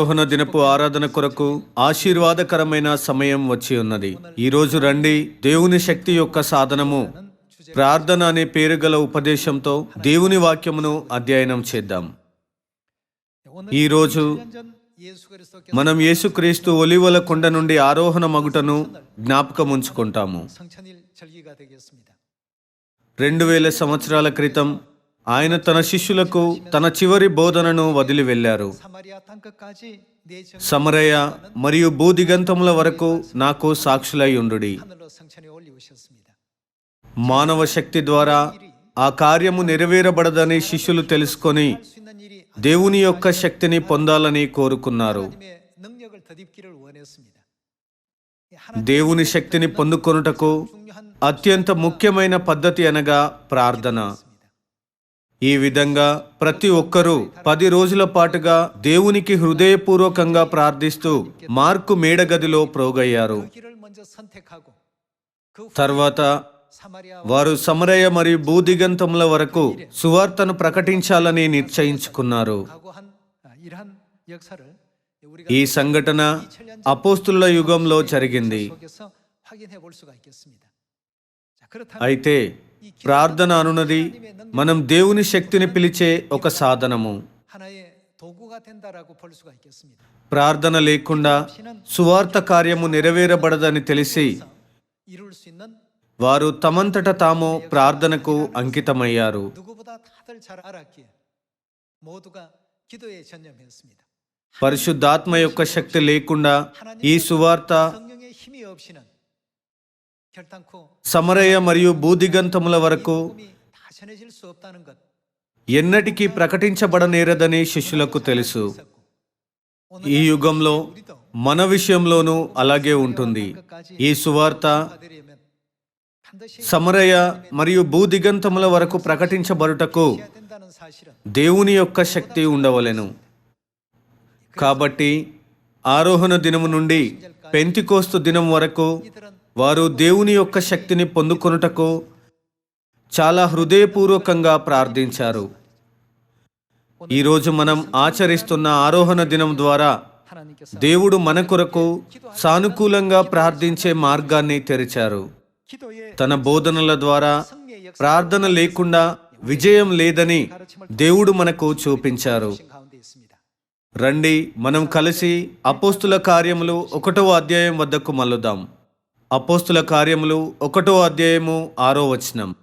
ఆరోహణ దినపు ఆరాధన కొరకు ఆశీర్వాదకరమైన సమయం వచ్చి ఉన్నది. ఈరోజు రండి దేవుని శక్తి యొక్క సాధనము ప్రార్థన అనే పేరు గల ఉపదేశంతో దేవుని వాక్యమును అధ్యయనం చేద్దాం. ఈరోజు మనం యేసుక్రీస్తు ఒలివల కొండ నుండి ఆరోహణ మగుటను జ్ఞాపకం ఉంచుకుంటాము. రెండు వేల సంవత్సరాల క్రితం ఆయన తన శిష్యులకు తన చివరి బోధనను వదిలి వెళ్ళారు. సమరయ మరియు బూదిగంతముల వరకు నాకు సాక్షులై ఉండు మానవ శక్తి ద్వారా ఆ కార్యము నెరవేరబడదని శిష్యులు తెలుసుకొని దేవుని యొక్క శక్తిని పొందాలని కోరుకున్నారు. దేవుని శక్తిని పొందుకొనుటకు అత్యంత ముఖ్యమైన పద్ధతి అనగా ప్రార్థన. ఈ విధంగా ప్రతి ఒక్కరూ పది రోజుల పాటుగా దేవునికి హృదయపూర్వకంగా ప్రార్థిస్తూ మార్కు మేడగదిలో ప్రోగయ్యారు. తర్వాత వారు సమరయ మరియు భూదిగంతముల వరకు సువార్తను ప్రకటించాలని నిశ్చయించుకున్నారు. ఈ సంఘటన అపోస్తుల యుగంలో జరిగింది. అయితే ప్రార్థన అనున్నది మనం దేవుని శక్తిని పిలిచే ఒక సాధనము. ప్రార్థన లేకుండా సువార్త కార్యము నెరవేరబడదని తెలిసి వారు తమంతట తాము ప్రార్థనకు అంకితమయ్యారు. పరిశుద్ధాత్మ యొక్క శక్తి లేకుండా ఈ సువార్త సమరయ మరియు భూదిగంతముల వరకు ఎన్నటికీ ప్రకటించబడనేరదని శిష్యులకు తెలుసు. ఈ యుగంలో మన విషయంలోనూ అలాగే ఉంటుంది. ఈ సువార్త సమరయ మరియు భూదిగంతముల వరకు ప్రకటించబడుటకు దేవుని యొక్క శక్తి ఉండవలెను. కాబట్టి ఆరోహణ దినము నుండి పెంతికోస్తు దినం వరకు వారు దేవుని యొక్క శక్తిని పొందుకొనుటకు చాలా హృదయపూర్వకంగా ప్రార్థించారు. ఈరోజు మనం ఆచరిస్తున్న ఆరోహణ దినం ద్వారా దేవుడు మన కొరకు సానుకూలంగా ప్రార్థించే మార్గాన్ని తెరిచారు. తన బోధనల ద్వారా ప్రార్థన లేకుండా విజయం లేదని దేవుడు మనకు చూపించారు. రండి మనం కలిసి అపోస్తుల కార్యములు ఒకటవ అధ్యాయం వద్దకు మల్లుదాం అపోస్తుల కార్యములు ఒకటో అధ్యాయము ఆరో వచనం.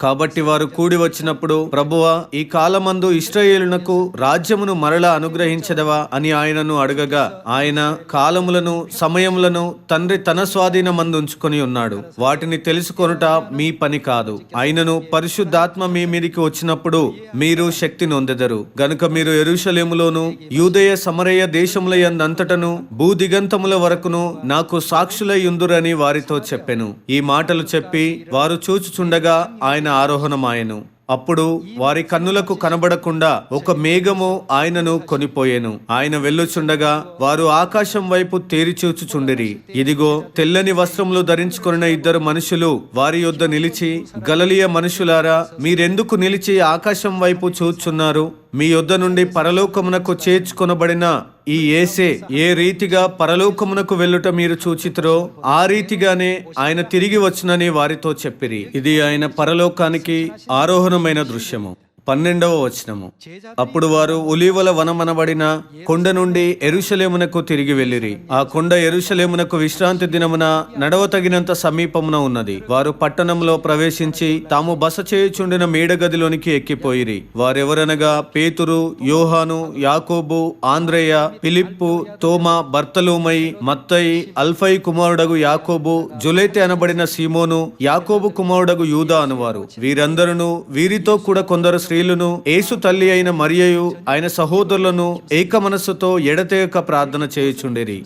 కాబట్టి వారు కూడి వచ్చినప్పుడు ప్రభువ ఈ కాలమందు ఇస్రాయేలునకు రాజ్యమును మరలా అనుగ్రహించదవా అని ఆయనను అడగగా ఆయన కాలములను సమయములను తండ్రి తన స్వాధీనమందు ఉంచుకొని ఉన్నాడు. వాటిని తెలుసుకొనుట మీ పని కాదు. ఆయనను పరిశుద్ధాత్మ మీ మీదికి వచ్చినప్పుడు మీరు శక్తి నొందెదరు. గనుక మీరు ఎరుషలేములోను యూదయ సమరయ దేశముల యందంతటను భూదిగంతముల వరకును నాకు సాక్షులై ఉందురని వారితో చెప్పెను. ఈ మాటలు చెప్పి వారు చూచుచుండగా ఆయన ఆయన ఆరోహణమాయను. అప్పుడు వారి కన్నులకు కనబడకుండా ఒక మేఘము ఆయనను కొనిపోయేను. ఆయన వెళ్ళుచుండగా వారు ఆకాశం వైపు తేరిచూచుచుండిరి ఇదిగో తెల్లని వస్త్రములు ధరించుకున్న ఇద్దరు మనుషులు వారి యొద్ద నిలిచి గలలియ మనుషులారా మీరెందుకు నిలిచి ఆకాశం వైపు చూచున్నారు? మీ యొద్ద నుండి పరలోకమునకు చేర్చుకొనబడిన ఈ ఏసే ఏ రీతిగా పరలోకమునకు వెళ్ళుట మీరు చూచితురో ఆ రీతిగానే ఆయన తిరిగి వచ్చునని వారితో చెప్పిరి. ఇది ఆయన పరలోకానికి ఆరోహణమైన దృశ్యము. పన్నెండవ వచనము. అప్పుడు వారు ఒలీవల వనమనబడిన కొండ నుండి ఎరుషలేమునకు తిరిగి వెళ్ళిరి. ఆ కొండ ఎరుషలేమునకు విశ్రాంతి దినమున నడవతగినంత సమీపమున ఉన్నది. వారు పట్టణంలో ప్రవేశించి తాము బస చేయుచుండిన మేడగదిలోనికి ఎక్కిపోయిరి. వారెవరనగా పేతురు యోహాను యాకోబు ఆంద్రేయ పిలిప్పు తోమా బర్తలోమై మత్తయి అల్ఫై కుమారుడగు యాకోబు జులైతే అనబడిన సీమోను యాకోబు కుమారుడగు యూదా అనువారు. వీరందరూ వీరితో కూడా కొందరు స్త్రీలను యేసు తల్లి అయిన మరియు ఆయన సహోదరులను ఏక మనస్సుతో ఎడతేక ప్రార్థన చేయుచుండేది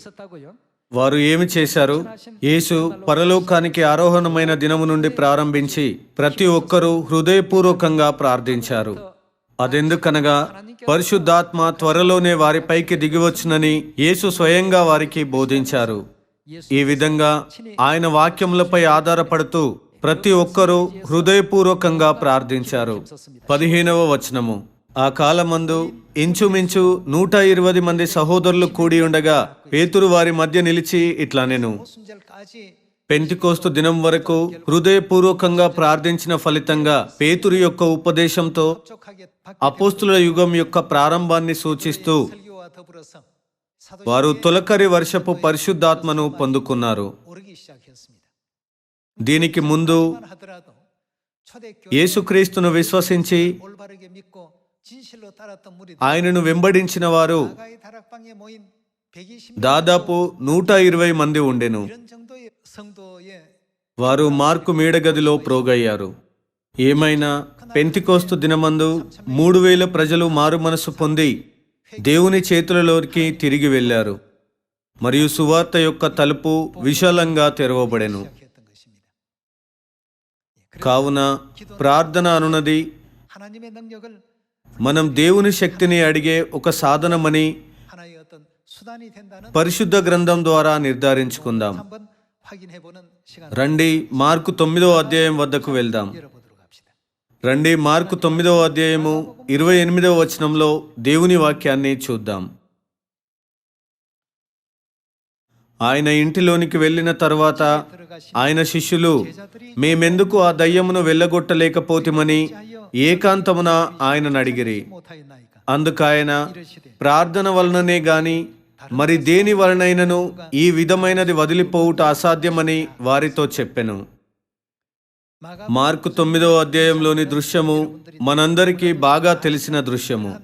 వారు ఏమి చేశారు? యేసు పరలోకానికి ఆరోహణమైన దినము నుండి ప్రారంభించి ప్రతి ఒక్కరూ హృదయపూర్వకంగా ప్రార్థించారు. అదెందుకనగా పరిశుద్ధాత్మ త్వరలోనే వారిపైకి దిగివచ్చునని యేసు స్వయంగా వారికి బోధించారు. ఈ విధంగా ఆయన వాక్యములపై ఆధారపడుతూ ప్రతి ఒక్కరూ హృదయపూర్వకంగా ప్రార్థించారు. పదిహేనవ వచనము. ఆ కాలమందు ఇంచుమించు నూట ఇరవై మంది సహోదరులు కూడి ఉండగా పేతురు వారి మధ్య నిలిచి ఇట్లా నేను. పెంటికోస్తు దినం వరకు హృదయపూర్వకంగా ప్రార్థించిన ఫలితంగా పేతురు యొక్క ఉపదేశంతో అపోస్తుల యుగం యొక్క ప్రారంభాన్ని సూచిస్తూ వారు తొలకరి వర్షపు పరిశుద్ధాత్మను పొందుకున్నారు. దీనికి ముందు యేసుక్రీస్తును విశ్వసించి ఆయనను వెంబడించిన వారు దాదాపు నూట ఇరవై మంది ఉండెను. వారు మార్కు మేడగదిలో ప్రోగయ్యారు. ఏమైనా పెంతికోస్తు దినమందు మూడు వేల ప్రజలు మారు మనసు పొంది దేవుని చేతులలోకి తిరిగి వెళ్ళారు. మరియు సువార్త యొక్క తలుపు విశాలంగా తెరవబడెను. కావున ప్రార్థన అనున్నది మనం దేవుని శక్తిని అడిగే ఒక సాధనమని పరిశుద్ధ గ్రంథం ద్వారా నిర్ధారించుకుందాం. రండి మార్కు తొమ్మిదో అధ్యాయం వద్దకు వెళ్దాం. రండి మార్కు తొమ్మిదవ అధ్యాయము ఇరవై ఎనిమిదవ వచనంలో దేవుని వాక్యాన్ని చూద్దాం. ఆయన ఇంటిలోనికి వెళ్ళిన తర్వాత ఆయన శిష్యులు మేమెందుకు ఆ దయ్యమును వెళ్ళగొట్టలేకపోతిమని ఏకాంతమున ఆయనను అడిగిరి. అందుకాయన ప్రార్థన వలననే గాని మరి దేని వలనైనను ఈ విధమైనది వదిలిపోవుట అసాధ్యమని వారితో చెప్పెను. మార్కు తొమ్మిదవ అధ్యాయంలోని దృశ్యము మనందరికీ బాగా తెలిసిన దృశ్యము.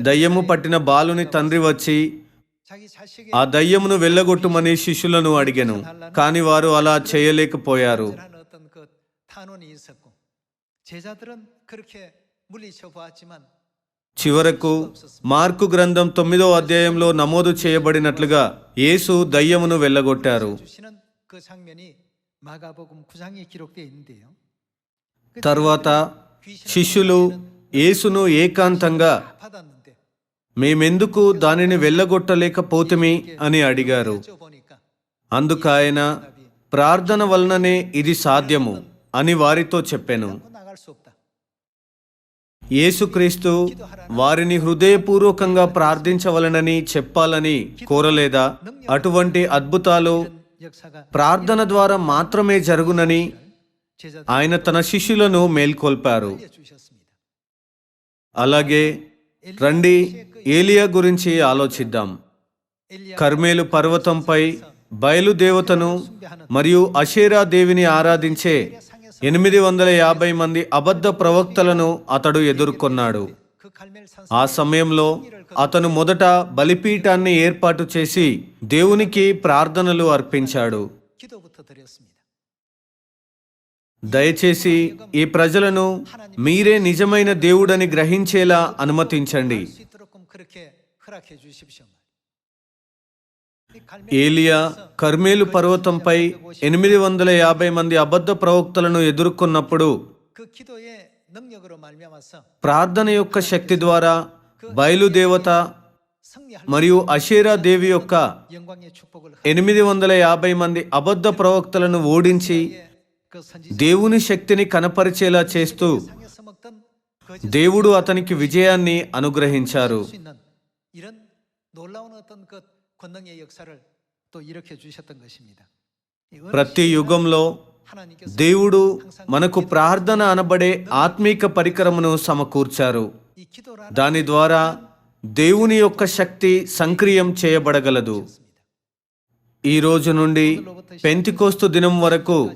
దయ్యము పట్టిన బాలుని తండ్రి వచ్చి ఆ దయ్యమును వెళ్ళగొట్టుమని శిష్యులను అడిగాను కానీ వారు అలా చేయలేకపోయారు చివరకు మార్కు గ్రంథం తొమ్మిదో అధ్యాయంలో నమోదు చేయబడినట్లుగా యేసు దయ్యమును వెళ్ళగొట్టారు తర్వాత శిష్యులు యేసును ఏకాంతంగా మేమెందుకు దానిని వెళ్ళగొట్టలేకపోతుమి అని అడిగారు. అందుకు ఆయన ప్రార్థన వలననే ఇది సాధ్యము అని వారితో చెప్పాను. యేసుక్రీస్తు వారిని హృదయపూర్వకంగా ప్రార్థించవలనని చెప్పాలని కోరలేదా? అటువంటి అద్భుతాలు ప్రార్థన ద్వారా మాత్రమే జరుగునని ఆయన తన శిష్యులను మేల్కొల్పారు. అలాగే రండి ఏలియా గురించి ఆలోచిద్దాం. కర్మేలు పర్వతంపై బయలుదేవతను మరియు అషేరా దేవిని ఆరాధించే ఎనిమిది వందల యాభై మంది అబద్ధ ప్రవక్తలను అతడు ఎదుర్కొన్నాడు. ఆ సమయంలో అతను మొదట బలిపీఠాన్ని ఏర్పాటు చేసి దేవునికి ప్రార్థనలు అర్పించాడు. దయచేసి ఈ ప్రజలను మీరే నిజమైన దేవుడని గ్రహించేలా అనుమతించండి. ఏలియా కర్మేలు పర్వతంపై ఎనిమిది వందల యాభై మంది అబద్ధ ప్రవక్తలను ఎదుర్కొన్నప్పుడు ప్రార్థన యొక్క శక్తి ద్వారా బయలుదేవత మరియు అషేరా దేవి యొక్క ఎనిమిది వందల యాభై మంది అబద్ధ ప్రవక్తలను ఓడించి దేవుని శక్తిని కనపరిచేలా చేస్తూ దేవుడు అతనికి విజయాన్ని అనుగ్రహించారు. ప్రతి యుగంలో దేవుడు మనకు ప్రార్థన అనబడే ఆత్మీక పరికరమును సమకూర్చారు. దాని ద్వారా దేవుని యొక్క శక్తి సంక్రియం చేయబడగలదు. ఈ రోజు నుండి పెంతికోస్తు దినం వరకు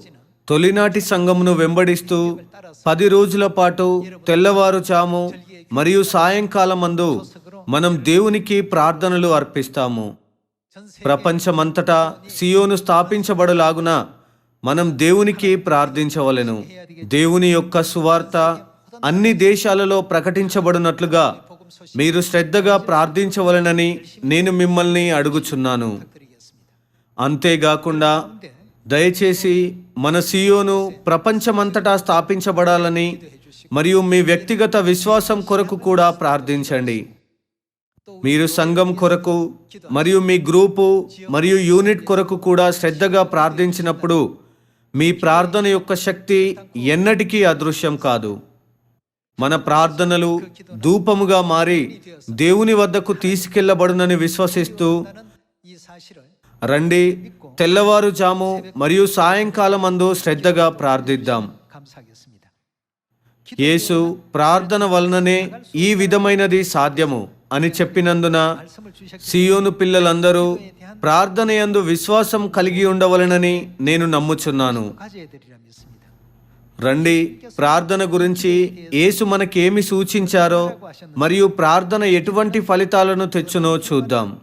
తొలినాటి సంఘమును వెంబడిస్తూ పది రోజుల పాటు తెల్లవారుచాము మరియు సాయంకాలమందు మనం దేవునికి ప్రార్థనలు అర్పిస్తాము. ప్రపంచమంతటా సియోను స్థాపించబడులాగున మనం దేవునికి ప్రార్థించవలెను. దేవుని యొక్క సువార్త అన్ని దేశాలలో ప్రకటించబడినట్లుగా మీరు శ్రద్ధగా ప్రార్థించవలెనని నేను మిమ్మల్ని అడుగుచున్నాను. అంతేకాకుండా దయచేసి మన సీఓను ప్రపంచమంతటా స్థాపించబడాలని మరియు మీ వ్యక్తిగత విశ్వాసం కొరకు కూడా ప్రార్థించండి. మీరు సంఘం కొరకు మరియు మీ గ్రూపు మరియు యూనిట్ కొరకు కూడా శ్రద్ధగా ప్రార్థించినప్పుడు మీ ప్రార్థన యొక్క శక్తి ఎన్నటికీ అదృశ్యం కాదు. మన ప్రార్థనలు ధూపముగా మారి దేవుని వద్దకు తీసుకెళ్ళబడునని విశ్వసిస్తూ రండి తెల్లవారుజాము మరియు సాయంకాలం అందు శ్రద్ధగా ప్రార్థిద్దాం. యేసు ప్రార్థన వలననే ఈ విధమైనది సాధ్యము అని చెప్పినందున సియోను పిల్లలందరూ ప్రార్థనయందు విశ్వాసం కలిగి ఉండవలనని నేను నమ్ముచున్నాను. రండి ప్రార్థన గురించి యేసు మనకేమి సూచించారో మరియు ప్రార్థన ఎటువంటి ఫలితాలను తెచ్చునో చూద్దాం.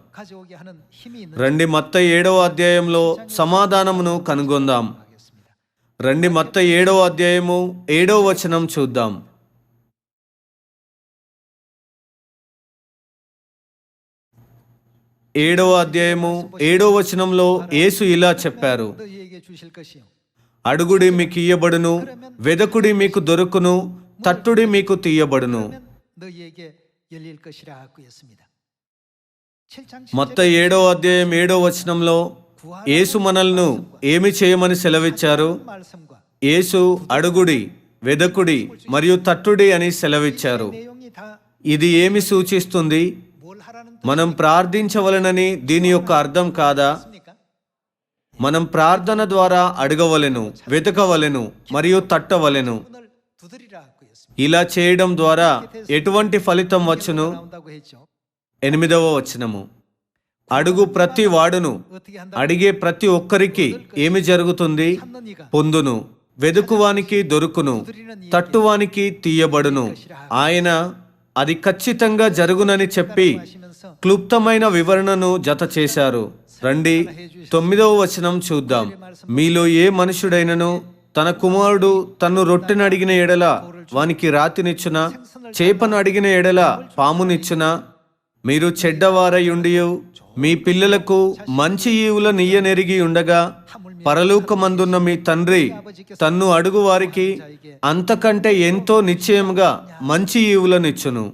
రండి మత్త ఏడవ అధ్యాయంలో సమాధానమును కనుగొందాం. రండి మత్త ఏడవ అధ్యాయము ఏడవ వచనం చూద్దాం. ఏడవ అధ్యాయము ఏడవ వచనంలో యేసు ఇలా చెప్పారు. అడుగుడి మీకు ఇయ్యబడును వెదకుడి మీకు దొరుకును తట్టుడి మీకు తీయబడును. మొత్తం ఏడో అధ్యాయం ఏడో వచనంలో యేసు మనల్ను ఏమి చేయమని సెలవిచ్చారు? యేసు అడుగుడి వెదకుడి మరియు తట్టుడి అని సెలవిచ్చారు. ఇది ఏమి సూచిస్తుంది? మనం ప్రార్థించవలనని దీని యొక్క అర్థం కాదా? మనం ప్రార్థన ద్వారా అడగవలెను వెతకవలెను మరియు తట్టవలెను. ఇలా చేయడం ద్వారా ఎటువంటి ఫలితం వచ్చును? ఎనిమిదవ వచనము. అడుగు ప్రతి వాడును అడిగే ప్రతి ఒక్కరికి ఏమి జరుగుతుంది? పొందును వెదుకువానికి దొరుకును తట్టువానికి తీయబడును. ఆయన అది ఖచ్చితంగా జరుగునని చెప్పి క్లుప్తమైన వివరణను జత చేశారు రండి తొమ్మిదవ వచనం చూద్దాం. మీలో ఏ మనుషుడైనను తన కుమారుడు తన్ను రొట్టెను అడిగిన ఎడల వానికి రాతినిచ్చున? చేపను అడిగిన ఎడల పామునిచ్చున? మీరు చెడ్డవారై ఉండియు మీ పిల్లలకు మంచి ఈవుల నీయనెరిగి ఉండగా పరలోకమందున్న మీ తండ్రి తన్ను అడుగు వారికి అంతకంటే ఎంతో నిశ్చయముగా మంచి ఈవులనిచ్చును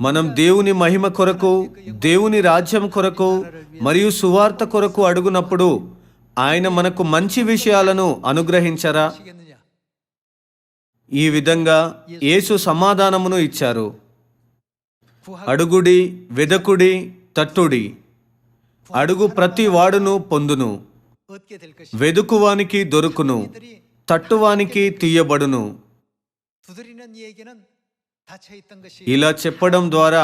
మనం దేవుని మహిమ కొరకు దేవుని రాజ్యం కొరకు మరియు సువార్త కొరకు అడుగునప్పుడు ఆయన మనకు మంచి విషయాలను అనుగ్రహించరా? ఈ విధంగా యేసు సమాధానమును ఇచ్చారు. అడుగుడి వెదకుడి తట్టుడి. అడుగు ప్రతి వాడును పొందును. వెదుకువానికి దొరుకును తట్టువానికి తీయబడును. ఇలా చెప్పడం ద్వారా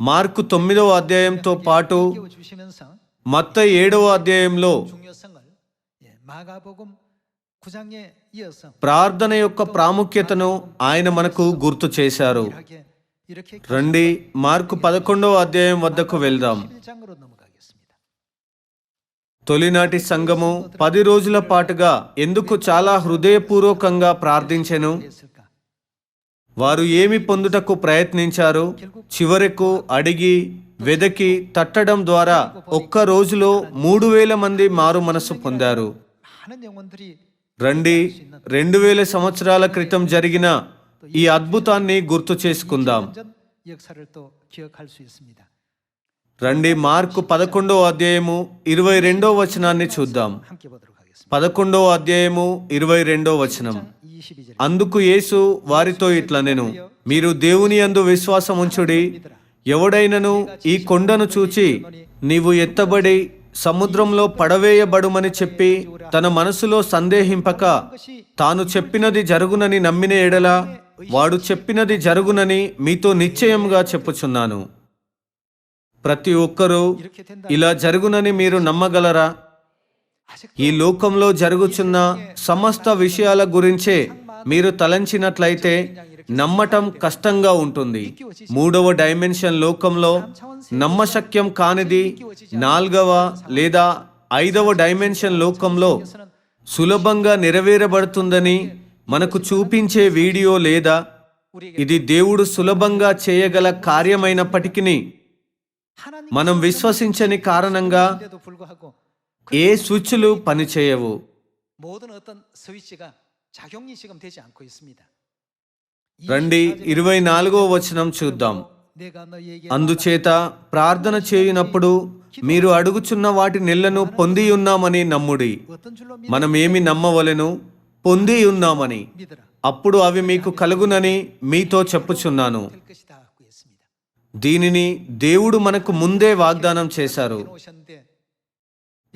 మార్కు తొమ్మిదవ అధ్యాయంతో పాటు మత్త ఏడవ అధ్యాయంలో ప్రార్థన యొక్క ప్రాముఖ్యతను ఆయన మనకు గుర్తు చేశారు. రండి మార్కు పదకొండవ అధ్యాయం వద్దకు వెళ్దాం. తొలినాటి సంఘము పది రోజుల పాటుగా ఎందుకు చాలా హృదయపూర్వకంగా ప్రార్థించెను? వారు ఏమి పొందుటకు ప్రయత్నించారు చివరకు అడిగి వెదకి తట్టడం ద్వారా ఒక్క రోజులో మూడు వేల మంది మారు మనసు పొందారు. రండి రెండు వేల సంవత్సరాల క్రితం జరిగిన ఈ అద్భుతాన్ని గుర్తు చేసుకుందాం. రండి మార్కు పదకొండో అధ్యాయము ఇరవై రెండో వచనాన్ని చూద్దాం. పదకొండో అధ్యాయము ఇరవై రెండో వచనం. అందుకు యేసు వారితో ఇట్లా నేను మీరు దేవుని అందు విశ్వాసం ఉంచుడి ఎవడైనను ఈ కొండను చూచి నీవు ఎత్తబడి సముద్రంలో పడవేయబడుమని చెప్పి తన మనసులో సందేహింపక తాను చెప్పినది జరుగునని నమ్మిన ఎడల వాడు చెప్పినది జరుగునని మీతో నిశ్చయంగా చెప్పుచున్నాను. ప్రతి ఒక్కరూ ఇలా జరుగునని మీరు నమ్మగలరా? ఈ లోకంలో జరుగుచున్న సమస్త విషయాల గురించే మీరు తలంచినట్లయితే నమ్మటం కష్టంగా ఉంటుంది. మూడవ డైమెన్షన్ లోకంలో నమ్మశక్యం కానిది నాలుగవ లేదా ఐదవ డైమెన్షన్ లోకంలో సులభంగా నెరవేరబడుతుందని మనకు చూపించే వీడియో లేదా ఇది దేవుడు సులభంగా చేయగల కార్యమైనప్పటికీ మనం విశ్వసించని కారణంగా ఏ స్విచ్లు పనిచేయవు? రండి ఇరవై నాలుగో వచనం చూద్దాం. అందుచేత ప్రార్థన చేయనప్పుడు మీరు అడుగుచున్న వాటి నెలను పొంది ఉన్నామని నమ్ముడి. మనం ఏమి నమ్మవలెను? పొంది ఉన్నామని. అప్పుడు అవి మీకు కలుగునని మీతో చెప్పుచున్నాను. దీనిని దేవుడు మనకు ముందే వాగ్దానం చేశారు.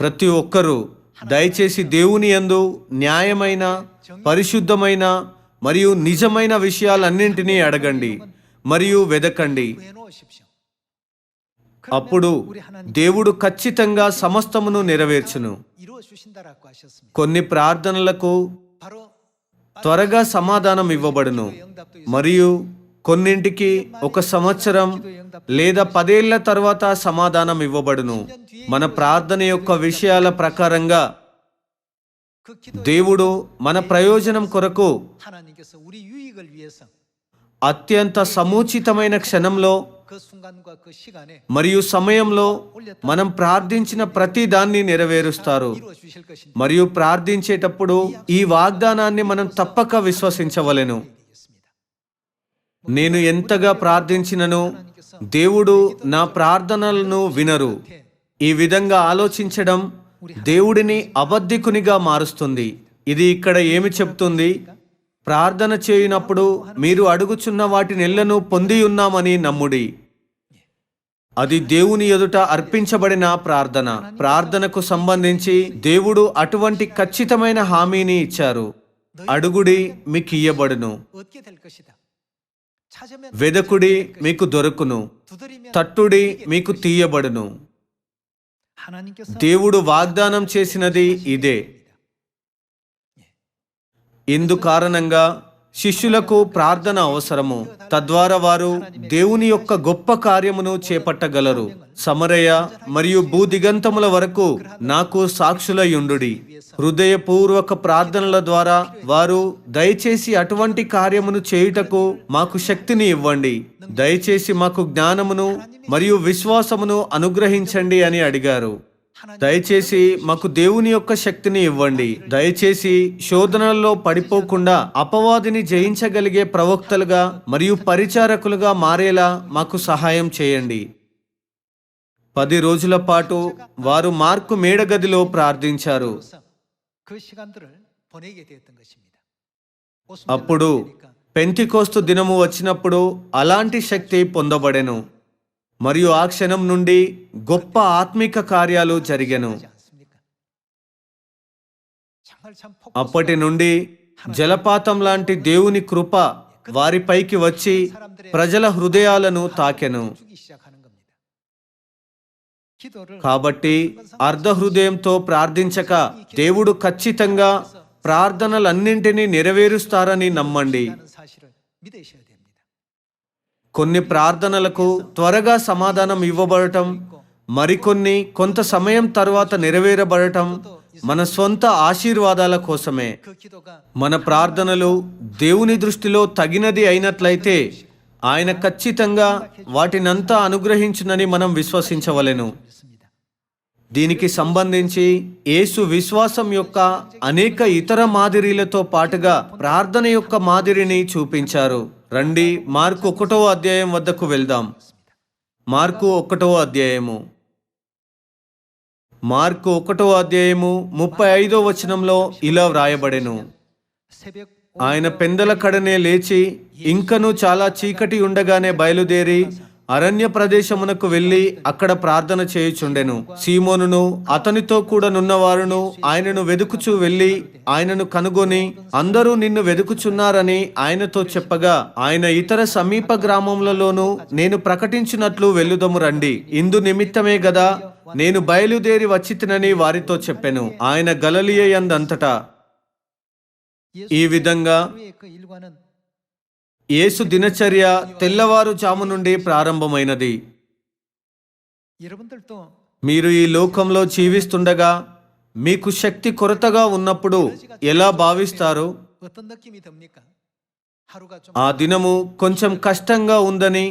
ప్రతి ఒక్కరూ దయచేసి దేవుని యందు న్యాయమైన పరిశుద్ధమైన మరియు నిజమైన విషయాలన్నింటినీ అడగండి మరియు వెదకండి. అప్పుడు దేవుడు ఖచ్చితంగా సమస్తమును నెరవేర్చును. కొన్ని ప్రార్థనలకు త్వరగా సమాధానం ఇవ్వబడును మరియు కొన్నింటికి ఒక సంవత్సరం లేదా పదేళ్ళ తర్వాత సమాధానం ఇవ్వబడును. మన ప్రార్థన యొక్క విషయాల ప్రకారంగా దేవుడు మన ప్రయోజనం కొరకు అత్యంత సముచితమైన క్షణంలో మరియు సమయంలో మనం ప్రార్థించిన ప్రతి దాన్ని నెరవేరుస్తారు. మరియు ప్రార్థించేటప్పుడు ఈ వాగ్దానాన్ని మనం తప్పక విశ్వసించవలెను. నేను ఎంతగా ప్రార్థించినను దేవుడు నా ప్రార్థనలను వినరు. ఈ విధంగా ఆలోచించడం దేవుడిని అబద్ధికునిగా మారుస్తుంది. ఇది ఇక్కడ ఏమి చెప్తుంది? ప్రార్థన చేయనప్పుడు మీరు అడుగుచున్న వాటి నెళ్ళను పొంది ఉన్నామని నమ్ముడి. అది దేవుని ఎదుట అర్పించబడిన ప్రార్థన. ప్రార్థనకు సంబంధించి దేవుడు అటువంటి ఖచ్చితమైన హామీని ఇచ్చారు. అడుగుడి మీకు వెదకుడి మీకు దొరకును. తట్టుడి మీకు తీయబడును. దేవుడు వాగ్దానం చేసినది ఇదే. ఇందు కారణంగా శిష్యులకు ప్రార్థన అవసరము. తద్వారా వారు దేవుని యొక్క గొప్ప కార్యమును చేపట్టగలరు. సమరయ మరియు భూదిగంతముల వరకు నాకు సాక్షులయుండు హృదయపూర్వక ప్రార్థనల ద్వారా వారు దయచేసి అటువంటి కార్యమును చేయుటకు మాకు శక్తిని ఇవ్వండి. దయచేసి మాకు జ్ఞానమును మరియు విశ్వాసమును అనుగ్రహించండి అని అడిగారు. దయచేసి మాకు దేవుని యొక్క శక్తిని ఇవ్వండి. దయచేసి శోధనల్లో పడిపోకుండా అపవాదిని జయించగలిగే ప్రవక్తలుగా మరియు పరిచారకులుగా మారేలా మాకు సహాయం చేయండి. పది రోజుల పాటు వారు మార్కు మేడగదిలో ప్రార్థించారు. అప్పుడు పెంతికోస్తు దినము వచ్చినప్పుడు అలాంటి శక్తి పొందబడెను. మరియు ఆ క్షణం నుండి గొప్ప ఆత్మిక కార్యాలు జరిగను. అప్పటి నుండి జలపాతం లాంటి దేవుని కృప వారిపైకి వచ్చి ప్రజల హృదయాలను తాకెను. కాబట్టి అర్ధ హృదయంతో ప్రార్థించక దేవుడు ఖచ్చితంగా ప్రార్థనలన్నింటినీ నెరవేరుస్తారని నమ్మండి. కొన్ని ప్రార్థనలకు త్వరగా సమాధానం ఇవ్వబడటం మరికొన్ని కొంత సమయం తర్వాత నెరవేరబడటం మన సొంత ఆశీర్వాదాల కోసమే. మన ప్రార్థనలు దేవుని దృష్టిలో తగినది అయినట్లయితే ఆయన ఖచ్చితంగా వాటినంతా అనుగ్రహించునని మనం విశ్వసించవలెను. దీనికి సంబంధించి యేసు విశ్వాసం యొక్క అనేక ఇతర మాదిరిలతో పాటుగా ప్రార్థన యొక్క మాదిరిని చూపించారు. రండి మార్కు ఒకటో అధ్యాయం వద్దకు వెళ్దాం. మార్కు ఒకటో అధ్యాయము. మార్కు ఒకటో అధ్యాయము ముప్పై ఐదో వచనంలో ఇలా వ్రాయబడెను. ఆయన పెందల కడనే లేచి ఇంకను చాలా చీకటి ఉండగానే బయలుదేరి అరణ్య ప్రదేశమునకు వెళ్ళి అక్కడ ప్రార్థన చేయుచుండెను. సీమోనును అతనితో కూడా నున్నవారును ఆయనను వెదుకుచు వెళ్ళి ఆయనను కనుగొని అందరూ నిన్ను వెదుకుచున్నారని ఆయనతో చెప్పగా ఆయన ఇతర సమీప గ్రామములలోనూ నేను ప్రకటించినట్లు వెళ్ళుదము రండి. ఇందు నిమిత్తమే గదా నేను బయలుదేరి వచ్చితినని వారితో చెప్పెను. ఆయన గలలియందంతటా ఈ విధంగా యేసు దినచర్య తెల్లవారుజాము నుండి ప్రారంభమైనది. మీరు ఈ లోకంలో జీవిస్తుండగా మీకు శక్తి కొరతగా ఉన్నప్పుడు ఎలా భావిస్తారు? ఆ దినము కొంచెం కష్టంగా ఉందని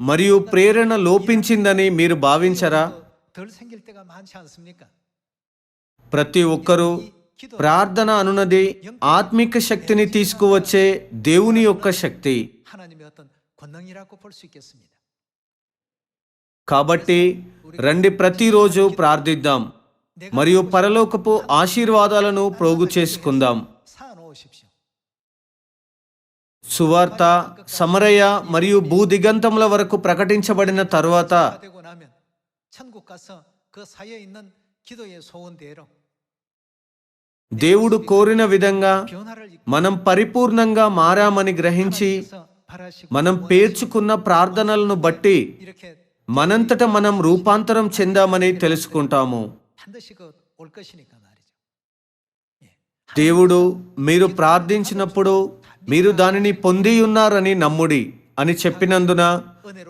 మరియు ప్రేరణ లోపించిందని మీరు భావించరా? ప్రతి ఒక్కరూ ప్రార్థన అనున్నది ఆత్మిక శక్తిని తీసుకువచ్చే దేవుని యొక్క శక్తి. కాబట్టి రండి ప్రతిరోజు ప్రార్థిద్దాం. మరియు పరలోకపు ఆశీర్వాదాలను ప్రోగు చేసుకుందాం. సువార్త సమరయ్య మరియు భూదిగంతముల వరకు ప్రకటించబడిన తర్వాత దేవుడు కోరిన విధంగా మనం పరిపూర్ణంగా మారామని గ్రహించి మనం పేర్చుకున్న ప్రార్థనలను బట్టి మనంతట మనం రూపాంతరం చెందామని తెలుసుకుంటాము. దేవుడు మీరు ప్రార్థించినప్పుడు మీరు దానిని పొంది ఉన్నారని నమ్ముడి అని చెప్పినందున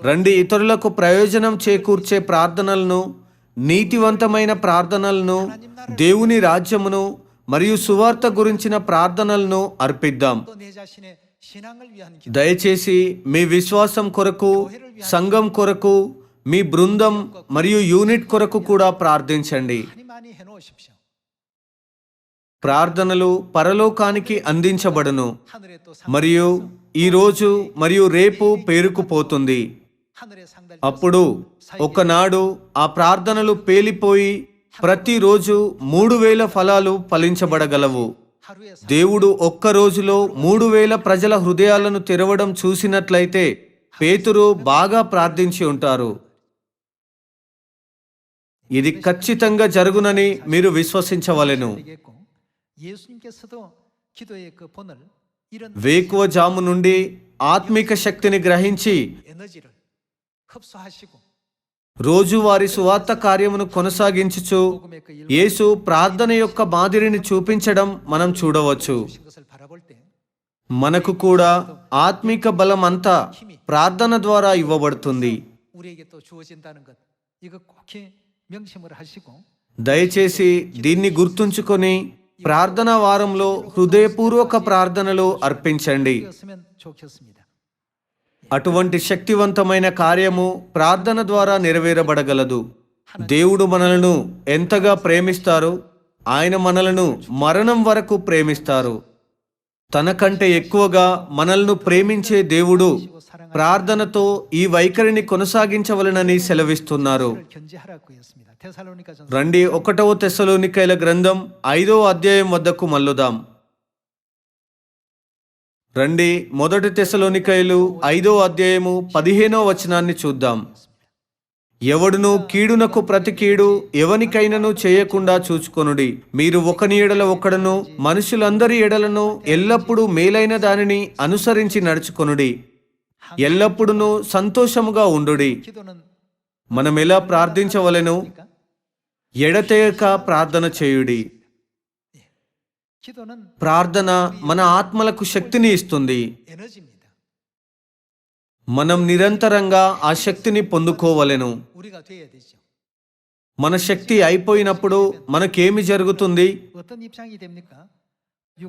రెండు ఇతరులకు ప్రయోజనం చేకూర్చే ప్రార్థనలను నీతివంతమైన ప్రార్థనలను దేవుని రాజ్యమును మరియు సువార్త గురించిన ప్రార్థనలను అర్పిద్దాం. దయచేసి మీ విశ్వాసం కొరకు సంఘం కొరకు మీ బృందం మరియు యూనిట్ కొరకు కూడా ప్రార్థించండి. ప్రార్థనలు పరలోకానికి అందించబడును. మరియు ఈరోజు మరియు రేపు పేరుకుపోతుంది. అప్పుడు ఒకనాడు ఆ ప్రార్థనలు పేలిపోయి ప్రతిరోజు మూడు వేల ఫలాలు ఫలించబడగలవు. దేవుడు ఒక్క రోజులో మూడు వేల ప్రజల హృదయాలను తెరవడం చూసినట్లయితే పేతురు బాగా ప్రార్థించి ఉంటారు. ఇది ఖచ్చితంగా జరుగునని మీరు విశ్వసించవలెను. వేకువ జాము నుండి ఆత్మిక శక్తిని గ్రహించి రోజువారి సువార్త కార్యమును కొనసాగించుచు యేసు ప్రార్థన యొక్క మాదిరిని చూపించడం మనం చూడవచ్చు. మనకు కూడా ఆత్మిక బలం అంతా ప్రార్థన ద్వారా ఇవ్వబడుతుంది. దయచేసి దీన్ని గుర్తుంచుకొని ప్రార్థన వారంలో హృదయపూర్వక ప్రార్థనలు అర్పించండి. అటువంటి శక్తివంతమైన కార్యము ప్రార్థన ద్వారా నెరవేరబడగలదు. దేవుడు మనలను ఎంతగా ప్రేమిస్తారో ఆయన మనలను మరణం వరకు ప్రేమిస్తారు. తనకంటే ఎక్కువగా మనల్ను ప్రేమించే దేవుడు ప్రార్థనతో ఈ వైఖరిని కొనసాగించవలనని సెలవిస్తున్నారు. రండి ఒకటవ తెసలోనికైల గ్రంథం ఐదవ అధ్యాయం వద్దకు మల్లుదాం రండి మొదటి తెశలోనికైలు ఐదో అధ్యాయము పదిహేనో వచనాన్ని చూద్దాం. ఎవడును కీడునకు ప్రతి కీడు ఎవనికైనను చేయకుండా చూచుకొనుడి. మీరు ఒకని ఎడల ఒకడను మనుషులందరి ఎడలను ఎల్లప్పుడూ మేలైన దానిని అనుసరించి నడుచుకొనుడి. ఎల్లప్పుడూ సంతోషముగా ఉండుడి. మనం ఎలా ప్రార్థించవలెను? ఎడతేక ప్రార్థన చేయుడి. ప్రార్థన మన ఆత్మలకు శక్తిని ఇస్తుంది. మనం నిరంతరంగా ఆ శక్తిని పొందుకోవలెను. మన శక్తి అయిపోయినప్పుడు మనకేమి జరుగుతుంది?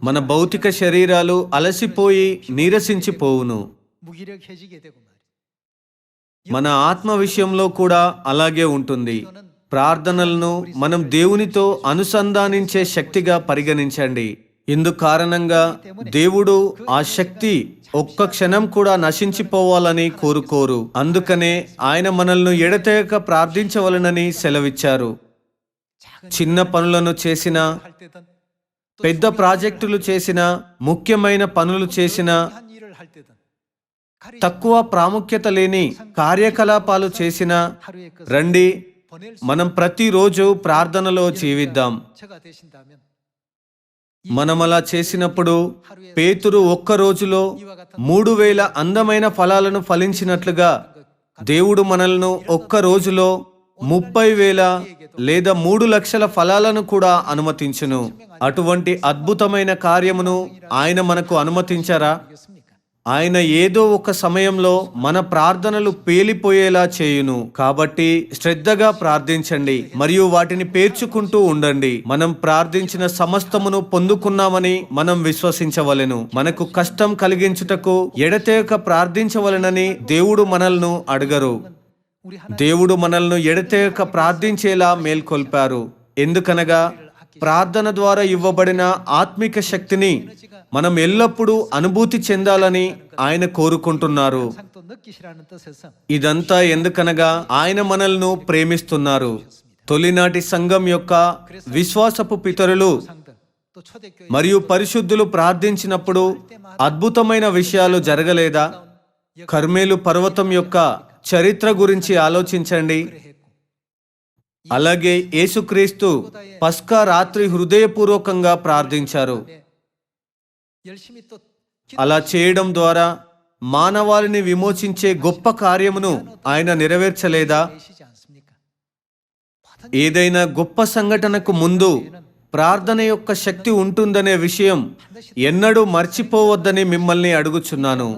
మన భౌతిక శరీరాలు అలసిపోయి నీరసించిపోవును. మన ఆత్మ విషయంలో కూడా అలాగే ఉంటుంది. ప్రార్థనలను మనం దేవునితో అనుసంధానించే శక్తిగా పరిగణించండి. ఇందు కారణంగా దేవుడు ఆ శక్తి ఒక్క క్షణం కూడా నశించిపోవాలని కోరుకోరు. అందుకనే ఆయన మనల్ని ఎడతెగక ప్రార్థించవలనని సెలవిచ్చారు. చిన్న పనులను చేసిన పెద్ద ప్రాజెక్టులు చేసిన ముఖ్యమైన పనులు చేసిన తక్కువ ప్రాముఖ్యత లేని కార్యకలాపాలు చేసిన రండి మనం ప్రతిరోజు ప్రార్థనలో జీవిద్దాం. మనం అలా చేసినప్పుడు పేతురు ఒక్క రోజులో మూడు వేల అందమైన ఫలాలను ఫలించినట్లుగా దేవుడు మనలను ఒక్క రోజులో ముప్పై వేల లేదా మూడు లక్షల ఫలాలను కూడా అనుమతించును. అటువంటి అద్భుతమైన కార్యమును ఆయన మనకు అనుమతించారా? ఆయన ఏదో ఒక సమయంలో మన ప్రార్థనలు పేలిపోయేలా చేయును. కాబట్టి శ్రద్ధగా ప్రార్థించండి మరియు వాటిని పేర్చుకుంటూ ఉండండి. మనం ప్రార్థించిన సమస్తమును పొందుకున్నామని మనం విశ్వసించవలెను. మనకు కష్టం కలిగించుటకు ఎడతేక ప్రార్థించవలెనని దేవుడు మనల్ను అడగరు. దేవుడు మనల్ని ఎడతేక ప్రార్థించేలా మేల్కొల్పారు. ఎందుకనగా ప్రార్థన ద్వారా ఇవ్వబడిన ఆత్మిక శక్తిని మనం ఎల్లప్పుడూ అనుభూతి చెందాలని ఆయన కోరుకుంటున్నారు. ఇదంతా ఎందుకనగా ఆయన మనల్ని ప్రేమిస్తున్నారు. తొలినాటి సంఘం యొక్క విశ్వాసపు పితరులు మరియు పరిశుద్ధులు ప్రార్థించినప్పుడు అద్భుతమైన విషయాలు జరగలేదా? కర్మేలు పర్వతం యొక్క చరిత్ర గురించి ఆలోచించండి. అలాగే యేసుక్రీస్తు పస్కా రాత్రి హృదయపూర్వకంగా ప్రార్థించారు. అలా చేయడం ద్వారా మానవాళిని విమోచించే గొప్ప కార్యమును ఆయన నెరవేర్చలేదా? ఏదైనా గొప్ప సంఘటనకు ముందు ప్రార్థన యొక్క శక్తి ఉంటుందనే విషయం ఎన్నడూ మర్చిపోవద్దని మిమ్మల్ని అడుగుచున్నాను.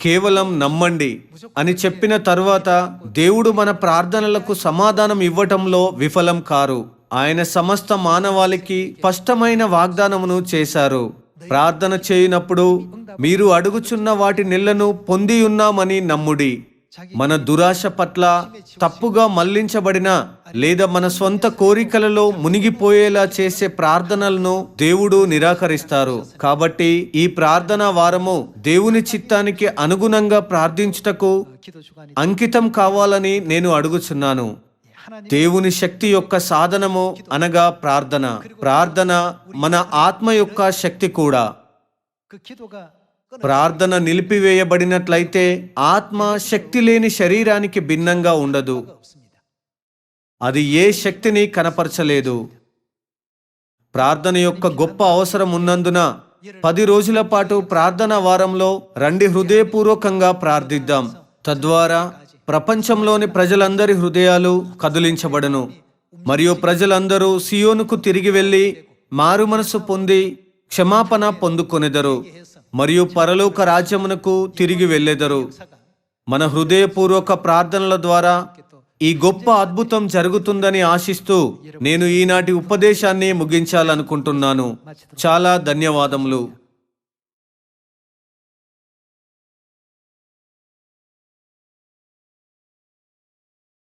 కేవలం నమ్మండి అని చెప్పిన తరువాత దేవుడు మన ప్రార్థనలకు సమాధానం ఇవ్వటంలో విఫలం కారు. ఆయన సమస్త మానవాళికి స్పష్టమైన వాగ్దానమును చేశారు. ప్రార్థన చేయనప్పుడు మీరు అడుగుచున్న వాటి నెలను పొంది ఉన్నామని నమ్ముడి. మన దురాశ పట్ల తప్పుగా మళ్ళించబడిన లేదా మన స్వంత కోరికలలో మునిగిపోయేలా చేసే ప్రార్థనలను దేవుడు నిరాకరిస్తారు. కాబట్టి ఈ ప్రార్థన వారము దేవుని చిత్తానికి అనుగుణంగా ప్రార్థించుటకు అంకితం కావాలని నేను అడుగుచున్నాను. దేవుని శక్తి యొక్క సాధనము అనగా ప్రార్థన. ప్రార్థన మన ఆత్మ యొక్క శక్తి కూడా. ప్రార్థన నిలిపివేయబడినట్లయితే ఆత్మ శక్తి లేని శరీరానికి భిన్నంగా ఉండదు. అది ఏ శక్తిని కనపరచలేదు. ప్రార్థన యొక్క గొప్ప అవసరం ఉన్నందున పది రోజుల పాటు ప్రార్థన వారంలో రండి హృదయపూర్వకంగా ప్రార్థిద్దాం. తద్వారా ప్రపంచంలోని ప్రజలందరి హృదయాలు కదిలించబడను. మరియు ప్రజలందరూ సియోనుకు తిరిగి వెళ్ళి మారు మనసు పొంది క్షమాపణ పొందుకొనెదరు. మరియు పరలోక రాజ్యమునకు తిరిగి వెళ్ళెదరు. మన హృదయపూర్వక ప్రార్థనల ద్వారా ఈ గొప్ప అద్భుతం జరుగుతుందని ఆశిస్తూ నేను ఈనాటి ఉపదేశాన్ని ముగించాలనుకుంటున్నాను. చాలా ధన్యవాదములు.